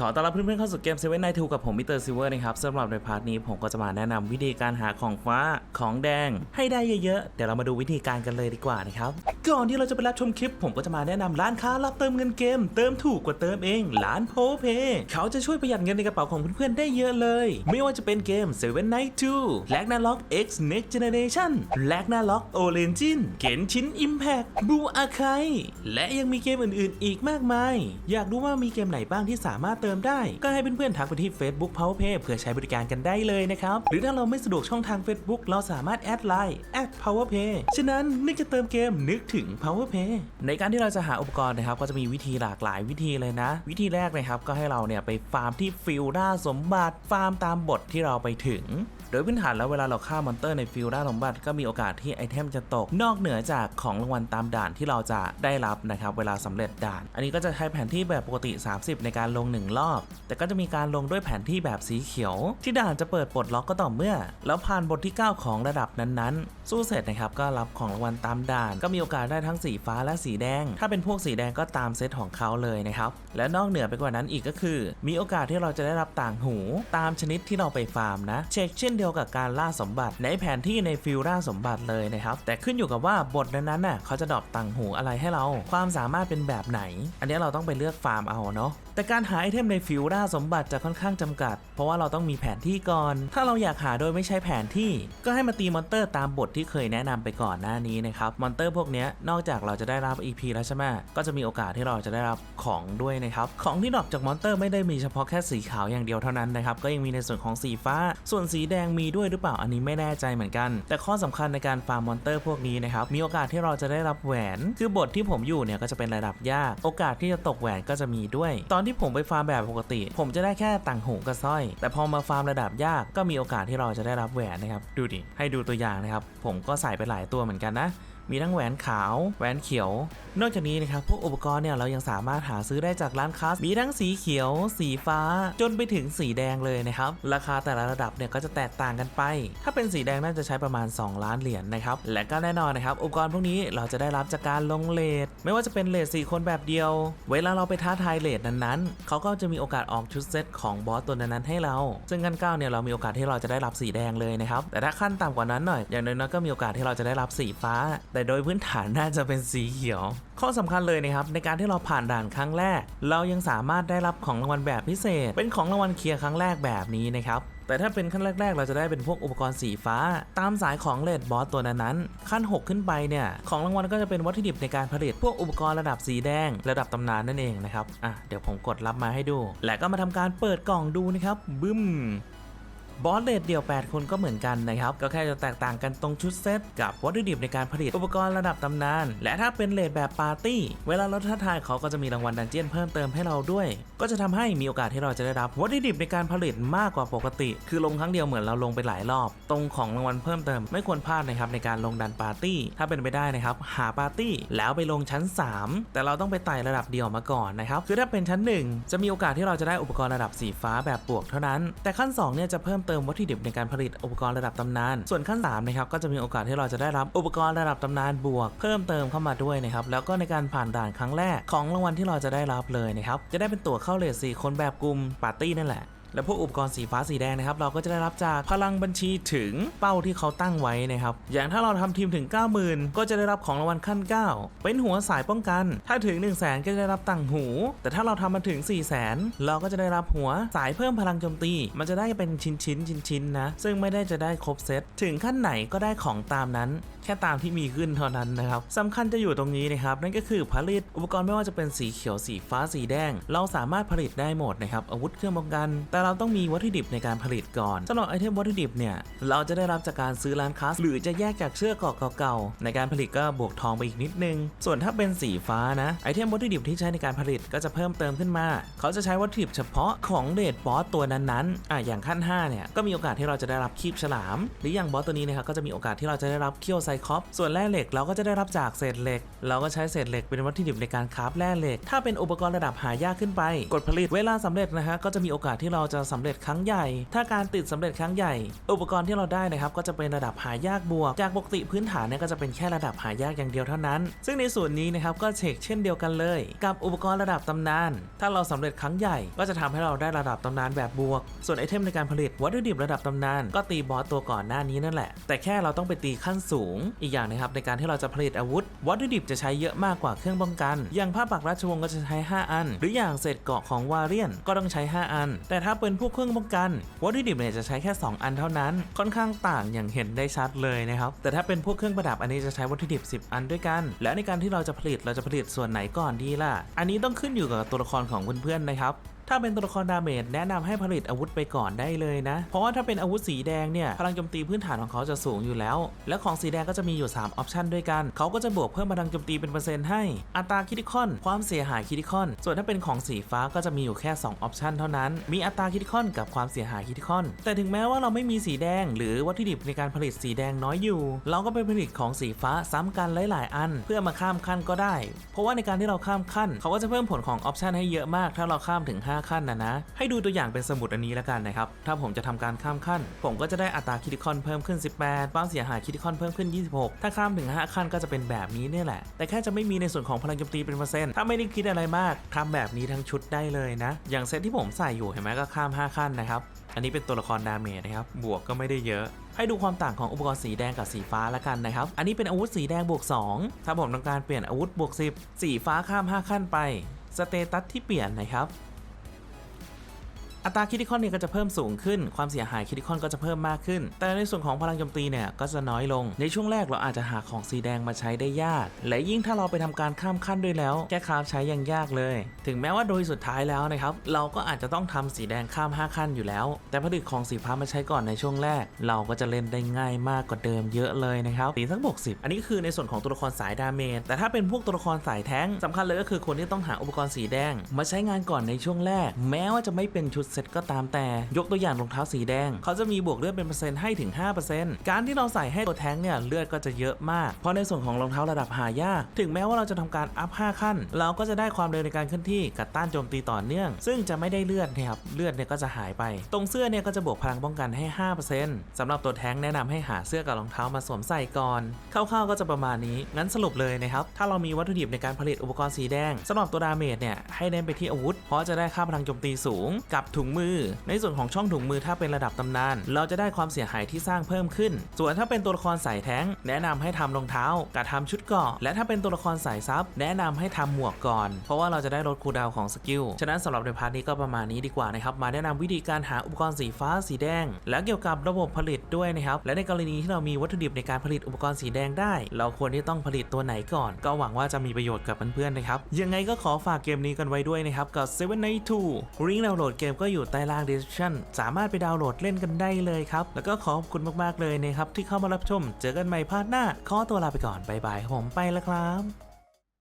ขอต้อนรับเพื่อนๆเข้าสู่เกม Seven Night Two กับผมมิสเตอร์ซิเวอร์นะครับสำหรับในพาร์ทนี้ผมก็จะมาแนะนำวิธีการหาของฟ้าของแดงให้ได้เยอะๆ เดี๋ยวเรามาดูวิธีการกันเลยดีกว่านะครับ ก่อนที่เราจะไปรับชมคลิป ผมก็จะมาแนะนำร้านค้ารับเติมเงินเกม เติมถูกกว่าเติมเองร้านโพเพเขาจะช่วยประหยัดเงินในกระเป๋าของเพื่อนๆได้เยอะเลย ไม่ว่าจะเป็นเกม Seven Night Two Ragnarok X Next Generation Ragnarok Origin เกนชิน Impact Blue Archive และยังมีเกมอื่นๆ อีกมากมาย อยากรู้ว่ามีเกมไหนบ้างที่สามารถเติมได้ ก็ให้เพื่อนๆทักไปที่ Facebook PowerPay เพื่อใช้บริการกันได้เลยนะครับ หรือถ้าเราไม่สะดวกช่องทาง Facebook เราสามารถแอดไลน์แอด @PowerPay ฉะนั้นนึกจะเติมเกมนึกถึง PowerPay ในการที่เราจะหาอุปกรณ์นะครับก็จะมีวิธีหลากหลายวิธีเลยนะ วิธีแรกนะครับก็ให้เราเนี่ยไปฟาร์มที่ฟิลด้าสมบัติฟาร์มตามบทที่เราไปถึง โดยพื้นฐานแล้วเวลาเราฆ่ามอนเตอร์ในฟิลด้าสมบัติก็มีโอกาสที่ไอเทมจะตก นอกเหนือจากของรางวัลตามด่านที่เราจะได้รับนะครับเวลาสำเร็จด่าน อันนี้ก็จะใช้แผนที่แบบปกติ 30 ในการลง1รอบ แต่ก็จะมีการลงด้วยแผนที่แบบสีเขียว ที่ด่านจะเปิดปลดล็อกก็ต่อเมื่อ แล้วผ่านบทที่ 9 ของระดับนั้นๆ สู้เสร็จนะครับก็รับของรางวัลตามด่าน ก็มีโอกาสได้ทั้งสีฟ้าและสีแดง ถ้าเป็นพวกสีแดงก็ตามเซตของเขาเลยนะครับ และนอกเหนือไปกว่านั้นอีกก็คือ มีโอกาสที่เราจะได้รับต่างหู ตามชนิดที่เราไปฟาร์มนะ เช็คเช่นเดียวกับการล่าสมบัติในแผนที่ในฟิลล่าสมบัติเลยนะครับ แต่ขึ้นอยู่กับว่าบทนั้นๆน่ะเขาจะดรอปต่างหูอะไรให้เรา ความสามารถเป็นแบบไหน อันนี้เราต้องไปเลือกฟาร์มเอาเนาะแต่การหาไอเทมในฟิลล่าสมบัติจะค่อนข้างจำกัด เพราะว่าเราต้องมีแผนที่ก่อน ถ้าเราอยากหาโดยไม่ใช้แผนที่ ก็ให้มาตีมอนเตอร์ตามบทที่เคยแนะนำไปก่อนหน้านี้นะครับ มอนเตอร์พวกนี้นอกจากเราจะได้รับ EP แล้วใช่ไหมก็จะมีโอกาสที่เราจะได้รับของด้วยนะครับ ของที่ดรอปจากมอนเตอร์ไม่ได้มีเฉพาะแค่สีขาวอย่างเดียวเท่านั้นนะครับ ก็ยังมีในส่วนของสีฟ้า ส่วนสีแดงมีด้วยหรือเปล่าอันนี้ไม่แน่ใจเหมือนกัน แต่ข้อสำคัญในการฟาร์มมอนเตอร์พวกนี้นะครับ มีโอกาสที่เราจะได้รับแหวน คือบทที่ผมอยู่เนี่ยก็จะเป็นระดับยาก โอกาสที่จะตกแหวนก็จะมีด้วย ตอนที่ผมไปฟาร์มแบบปกติ ผมจะได้แค่ต่างหูกับสร้อย แต่พอมาฟาร์มระดับยากก็มีโอกาสที่เราจะได้รับแหวนนะครับ ดูดิ ให้ดูตัวอย่างนะครับ ผมก็ใส่ไปหลายตัวเหมือนกันนะ มีทั้งแหวนขาว แหวนเขียว นอกจากนี้นะครับพวกอุปกรณ์เนี่ยเรายังสามารถหาซื้อได้จากร้านค้ามีทั้งสีเขียว สีฟ้า จนไปถึงสีแดงเลยนะครับ ราคาแต่ละระดับเนี่ยก็จะแตกต่างกันไป ถ้าเป็นสีแดงน่าจะใช้ประมาณ 2 ล้านเหรียญนะครับ และก็แน่นอนนะครับอุปกรณ์พวกนี้เราจะได้รับจากการลงเลทไม่ว่าจะเป็นเลท4คนแบบเดียว เวลาเราไปท้าทายเลทนั้นๆเขาก็จะมีโอกาสออกชุดเซตของบอสตัวนั้นๆให้เรา ซึ่งขั้นเก้าเนี่ยเรามีโอกาสที่เราจะได้รับสีแดงเลยนะครับแต่ถ้าขั้นต่ำกว่านั้นหน่อยอย่างน้อยๆก็มีโอกาสที่เราจะได้รับสีฟ้าแต่โดยพื้นฐานน่าจะเป็นสีเขียว ข้อสำคัญเลยนะครับในการที่เราผ่านด่านครั้งแรก เรายังสามารถได้รับของรางวัลแบบพิเศษ เป็นของรางวัลเคลียร์ครั้งแรกแบบนี้นะครับแต่ถ้าเป็นขั้นแรก ๆ เราจะได้เป็นพวกอุปกรณ์สีฟ้า ตามสายของเลดบอสตัวนั้นๆ ขั้น 6 ขึ้นไปเนี่ยของรางวัลก็จะเป็นวัตถุดิบในการผลิตพวกอุปกรณ์ระดับสีแดง ระดับตำนานนั่นเองนะครับอะเดี๋ยวผมกดรับมาให้ดู และก็มาทำการเปิดกล่องดูนะครับบึ้ม บอสเลดเดี่ยว 8 คนก็เหมือนกันนะครับ ก็แค่จะแตกต่างกันตรงชุดเซตกับวัตถุดิบในการผลิตอุปกรณ์ระดับตำนาน และถ้าเป็นเลดแบบปาร์ตี้ เวลาเราท้าทายเขาก็จะมีรางวัลดันเจียนเพิ่มเติมให้เราด้วย ก็จะทำให้มีโอกาสที่เราจะได้รับวัตถุดิบในการผลิตมากกว่าปกติ คือลงครั้งเดียวเหมือนเราลงไปหลายรอบ ตรงของรางวัลเพิ่มเติมไม่ควรพลาดนะครับในการลงดันปาร์ตี้ ถ้าเป็นไปได้นะครับหาปาร์ตี้แล้วไปลงชั้น 3 แต่เราต้องไปไต่ระดับเดียวมาก่อนนะครับคือถ้าเป็นชั้น 1 จะมีโอกาสที่เราจะได้อุปกรณ์ระดับสีฟ้าแบบบวกเท่านั้น แต่ขั้น2เนี่ยจะเพิ่มเติมวัตถุดิบในการผลิตอุปกรณ์ระดับตำนาน ส่วนขั้น3นะครับก็จะมีโอกาสที่เราจะได้รับอุปกรณ์ระดับตำนานบวก เพิ่มเติมเข้ามาด้วยนะครับแล้วก็ในการผ่านด่านครั้งแรกของรางวัลที่เราจะได้รับเลยนะครับจะได้เป็นตั๋วเข้าเลสี่คนแบบกลุ่มปาร์ตี้นั่นแหละ และพวกอุปกรณ์สีฟ้าสีแดงนะครับเราก็จะได้รับจากพลังบัญชีถึงเป้าที่เขาตั้งไว้นะครับอย่างถ้าเราทำทีมถึง 90,000 ก็จะได้รับของรางวัลขั้น 9 เป็นหัวสายป้องกัน ถ้าถึง 1 0 0 0 0แสนก็จะได้รับต่างหู แต่ถ้าเราทำมาถึง 4 0 0 0 0 0เราก็จะได้รับหัวสายเพิ่มพลังโจมตี มันจะได้เป็นชิ้นชิ้นชิ้นชิ้นนะซึ่งไม่ได้จะได้ครบเซตถึงขั้นไหนก็ได้ของตามนั้น แค่ตามที่มีขึ้นเท่านั้นนะครับสำคัญจะอยู่ตรงนี้นะครับนั่นก็คือผลิตอุปกรณ์ไม่ว่าจะเป็นสีเขียวสีฟ้าสีแดง เราสามารถผลิตได้หมดนะครับอาวุธเครื่องป้องกัน แต่เราต้องมีวัตถุดิบในการผลิตก่อนสำหรับไอเทมวัตถุดิบเนี่ยเราจะได้รับจากการซื้อร้านค้าหรือจะแยกจากเชือกเกาะเก่าๆในการผลิตก็บวกทองไปอีกนิดนึง ส่วนถ้าเป็นสีฟ้านะไอเทมวัตถุดิบที่ใช้ในการผลิตก็จะเพิ่มเติมขึ้นมา เขาจะใช้วัตถุดิบเฉพาะของเดดบอสตัวนั้นๆอะอย่างขั้น5เนี่ยก็มีโอกาสที่เราจะได้รับคีบฉลาม หรืออย่างบอสตัวนี้นะครับก็จะมีโอกาสที่เราจะได้รับเขี้ยวไซคอปส่วนแร่เหล็กเราก็จะได้รับจากเศษเหล็ก เราก็ใช้เศษเหล็กเป็นวัตถุดิบในการคราฟแร่เหล็ก ถ้าเป็นอุปกรณ์ระดับหายากขึ้นไป กดผลิตเวลาสำเร็จนะฮะก็จะมีโอกาสที่เราจะสำเร็จครั้งใหญ่ ถ้าการติดสำเร็จครั้งใหญ่ อุปกรณ์ที่เราได้นะครับก็จะเป็นระดับหายากบวก จากปกติพื้นฐานเนี่ยก็จะเป็นแค่ระดับหายากอย่างเดียวเท่านั้น ซึ่งในส่วนนี้นะครับก็เช็คเช่นเดียวกันเลย กับอุปกรณ์ระดับตำนาน ถ้าเราสำเร็จครั้งใหญ่ ก็จะทำให้เราได้ระดับตำนานแบบบวก ส่วนไอเทมในการผลิตวัตถุดิบระดับตำนาน ก็ตีบอสตัวก่อนหน้านี้นั่นแหละ แต่แค่เราต้องไปตีขั้นสูงอีกอย่างนะครับในการที่เราจะผลิตอาวุธ วัตถุดิบจะใช้เยอะมากกว่าเครื่องป้องกัน อย่างผ้าปักราชวงศ์ก็จะใช้ 5 อัน หรืออย่างเศษเกาะของวาเรียนก็ต้องใช้ 5 อัน แต่ถ้าเป็นพวกเครื่องป้องกัน วัตถุดิบเนี่ยจะใช้แค่ 2 อันเท่านั้น ค่อนข้างต่างอย่างเห็นได้ชัดเลยนะครับ แต่ถ้าเป็นพวกเครื่องประดับอันนี้จะใช้วัตถุดิบ 10 อันด้วยกัน และในการที่เราจะผลิตเราจะผลิตส่วนไหนก่อนดีล่ะ อันนี้ต้องขึ้นอยู่กับตัวละครของเพื่อนๆนะครับ ถ้าเป็นตัวละครดาเมจแนะนำให้ผลิตอาวุธไปก่อนได้เลยนะ เพราะว่าถ้าเป็นอาวุธสีแดงเนี่ยพลังโจมตีพื้นฐานของเขาจะสูงอยู่แล้ว และของสีแดงก็จะมีอยู่ 3 ออปชันด้วยกัน เขาก็จะบวกเพิ่มพลังโจมตีเป็นเปอร์เซ็นต์ให้ อัตราคิติคอนความเสียหายคิติคอน ส่วนถ้าเป็นของสีฟ้าก็จะมีอยู่แค่2ออปชันเท่านั้น มีอัตราคิติคอนกับความเสียหายคิติคอน แต่ถึงแม้ว่าเราไม่มีสีแดง หรือวัตถุดิบในการผลิตสีแดงน้อยอยู่ เราก็ไปผลิตของสีฟ้าซ้ำกันหลาย ๆ อัน เพื่อมาข้ามขั้นก็ได้ เพราะว่าในการที่เราข้ามขั้น เขาก็จะเพิ่มผลของออปชันให้เยอะมาก ถ้าเราข้ามถึง5ขั้นนะนะ ให้ดูตัวอย่างเป็นสมุดอันนี้แล้วกันนะครับ ถ้าผมจะทำการข้ามขั้น ผมก็จะได้อัตราคิติคอนเพิ่มขึ้น 18 ความเสียหายคิติคอนเพิ่มขึ้น 26 ถ้าข้ามถึง 5 ขั้นก็จะเป็นแบบนี้เนี่ยแหละ แต่แค่จะไม่มีในส่วนของพลังโจมตีเป็นเปอร์เซ็นต์ ถ้าไม่ได้คิดอะไรมากทำแบบนี้ทั้งชุดได้เลยนะ อย่างเซตที่ผมใส่อยู่เห็นไหมก็ข้าม 5 ขั้นนะครับ อันนี้เป็นตัวละครดาเมจนะครับ บวกก็ไม่ได้เยอะให้ดูความต่างของอุปกรณ์สีแดงกับสีฟ้าละกันนะครับ อันนี้เป็นอาวุธสีแดงบวก 2 ถ้าผมต้องการเปลี่ยนอาวุธบวก 10 สีฟ้าข้าม 5 ขั้นไป สเตตัสที่เปลี่ยนนะครับ อัตราคิติคอนเนี่ยก็จะเพิ่มสูงขึ้น ความเสียหายคิติคอนก็จะเพิ่มมากขึ้น แต่ในส่วนของพลังโจมตีเนี่ยก็จะน้อยลง ในช่วงแรกเราอาจจะหาของสีแดงมาใช้ได้ยาก และยิ่งถ้าเราไปทำการข้ามขั้นด้วยแล้วแค่คราฟใช้ยังยากเลย ถึงแม้ว่าโดยสุดท้ายแล้วนะครับ เราก็อาจจะต้องทำสีแดงข้าม 5 ขั้นอยู่แล้ว แต่ผลิตของสีฟ้ามาใช้ก่อนในช่วงแรก เราก็จะเล่นได้ง่ายมากกว่าเดิมเยอะเลยนะครับตีสักบวก10อันนี้คือในส่วนของตัวละครสายดาเมจ แต่ถ้าเป็นพวกตัวละครสายแท้งสำคัญเลยก็คือคนที่ต้องหาอุปกรณ์สีแดง มาใช้งานก่อนในช่วงแรก แม้ว่าจะไม่เป็นชุดเซ็ตก็ตามแต่ยกตัวอย่างรองเท้าสีแดง เขาจะมีบวกเลือดเป็นเปอร์เซ็นต์ให้ถึง 5%การที่เราใส่ให้ตัวแท้งเนี่ยเลือดก็จะเยอะมาก เพราะในส่วนของรองเท้าระดับหายากถึงแม้ว่าเราจะทำการอัพ 5 ขั้น เราก็จะได้ความเร็วในการเคลื่อนที่กับต้านโจมตีต่อเนื่อง ซึ่งจะไม่ได้เลือดนะครับเลือดเนี่ยก็จะหายไป ตรงเสื้อเนี่ยก็จะบวกพลังป้องกันให้ 5%สำหรับตัวแท้งแนะนำให้หาเสื้อกับรองเท้ามาสวมใส่ก่อนคร่าวๆก็จะประมาณนี้งั้นสรุปเลยนะครับถ้าเรามีวัตถุดิบในการผลิตอุปกรณ์สีแดงสำหรับตัวดาเมจเนี่ยให้เน้นไปที่อาวุธ เพราะจะได้ค่าพลังโจมตีสูง กับถุงมือ ในส่วนของช่องถุงมือถ้าเป็นระดับตำนาน เราจะได้ความเสียหายที่สร้างเพิ่มขึ้น ส่วนถ้าเป็นตัวละครสายแท้ง แนะนำให้ทำรองเท้ากับทำชุดเกาะและถ้าเป็นตัวละครสายซับแนะนำให้ทำหมวกก่อน เพราะว่าเราจะได้ลดคูดาวของสกิลฉะนั้นสำหรับในพาร์ทนี้ก็ประมาณนี้ดีกว่านะครับมาแนะนำวิธีการหาอุปกรณ์สีฟ้าสีแดง และเกี่ยวกับระบบผลิตด้วยนะครับและในกรณีที่เรามีวัตถุดิบในการผลิตอุปกรณ์สีแดงได้ เราควรที่ต้องผลิตตัวไหนก่อน ก็หวังว่าจะมีประโยชน์กับเพื่อนๆนะครับยังไงก็ขอฝากเกมนี้กันไว้ด้วยนะครับกับ Seven Night 2ลิงก์ดาวน์โหลดเกมก็อยู่ใต้ล่าง description สามารถไปดาวน์โหลดเล่นกันได้เลยครับ แล้วก็ขอบคุณมากๆเลยนะครับที่เข้ามารับชม เจอกันใหม่พาร์ทหน้า ขอตัวลาไปก่อนบายบายครับผมไปแล้วครับ